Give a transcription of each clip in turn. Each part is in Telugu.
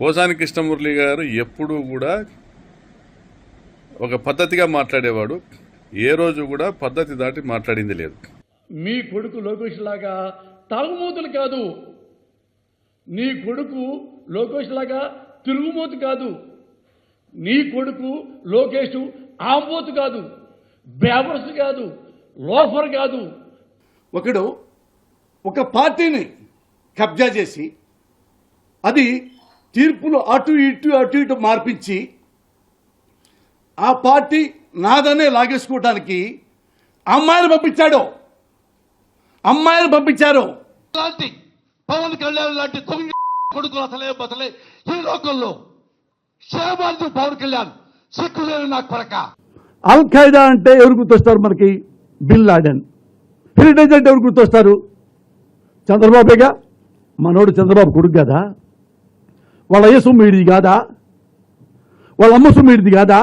పోసాని కృష్ణమురళి గారు ఎప్పుడూ కూడా ఒక పద్ధతిగా మాట్లాడేవాడు. ఏ రోజు కూడా పద్ధతి దాటి మాట్లాడింది లేదు. మీ కొడుకు లోకేష్ లాగా తాగుమూతులు కాదు. నీ కొడుకు లోకేష్ లాగా తిరుగుమూతు కాదు. నీ కొడుకు లోకేష్ ఆంబోతు కాదు. బేవర్స్ కాదు. లోఫర్ కాదు. ఒకడు ఒక పార్టీని కబ్జా చేసి అది తీర్పులు అటు ఇటు అటు ఇటు మార్పించి ఆ పార్టీ నాదనే లాగేసుకోవడానికి అమ్మాయిని పంపించాడు. అమ్మాయిని పంపించారు. లాంటి పవన్ కళ్యాణ్ లాంటి దొంగ కొడుకులు అసలే బతలే. ఈ లోకంలో క్షేమార్థం పవన్ కళ్యాణ్ సిక్కులేని నాకు కొరక అల్ ఖైదా అంటే ఎవరు గుర్తొస్తారు మనకి? Bin Laden. హెరిటేజ్ అంటే ఎవరు గుర్తొస్తారు? చంద్రబాబేగా? మనోడు చంద్రబాబు కొడుకు కదా? వాళ్ళ అయ్య సొమ్ము ఈడిది కాదా? వాళ్ళ అమ్మ సొమ్ము ఈడిది కాదా?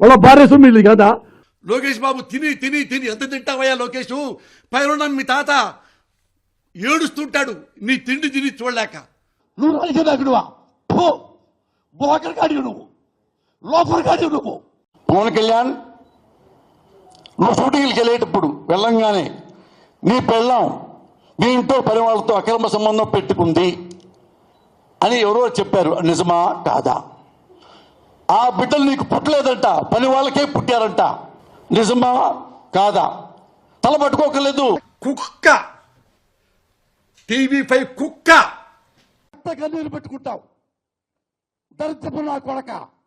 వాళ్ళ భార్య సొమ్ము ఈడిది కాదా? లోకేష్ బాబు తిని తిని తిని. ఎంత తింటావయ్యా లోకేష్? పైన మీ తాత ఏడుస్తుంటాడు. నీ తిండి తిని చూడలేక. నువ్వు రాజకీయ నాయకుడువా పో బోకర్ కాడి నువ్వు. లోపర్ కాడి నువ్వు. పవన్ కళ్యాణ్ నువ్వు షూటింగ్కి వెళ్ళేటప్పుడు వెళ్ళంగానే నీ పెళ్ళాం నీ ఇంట్లో పని వాళ్ళతో అక్రమ సంబంధం పెట్టుకుంది. అని ఎవరో చెప్పారు నిజమా కాదా? ఆ బిడ్డలు నీకు పుట్టలేదంట పని వాళ్ళకే పుట్టారంట. నిజమా కాదా? తల పట్టుకోకలేదు కుక్క. టీవీ ఫైవ్ కుక్క. కన్నీరు పెట్టుకుంటావు. దరిద్రపు నా కొడక.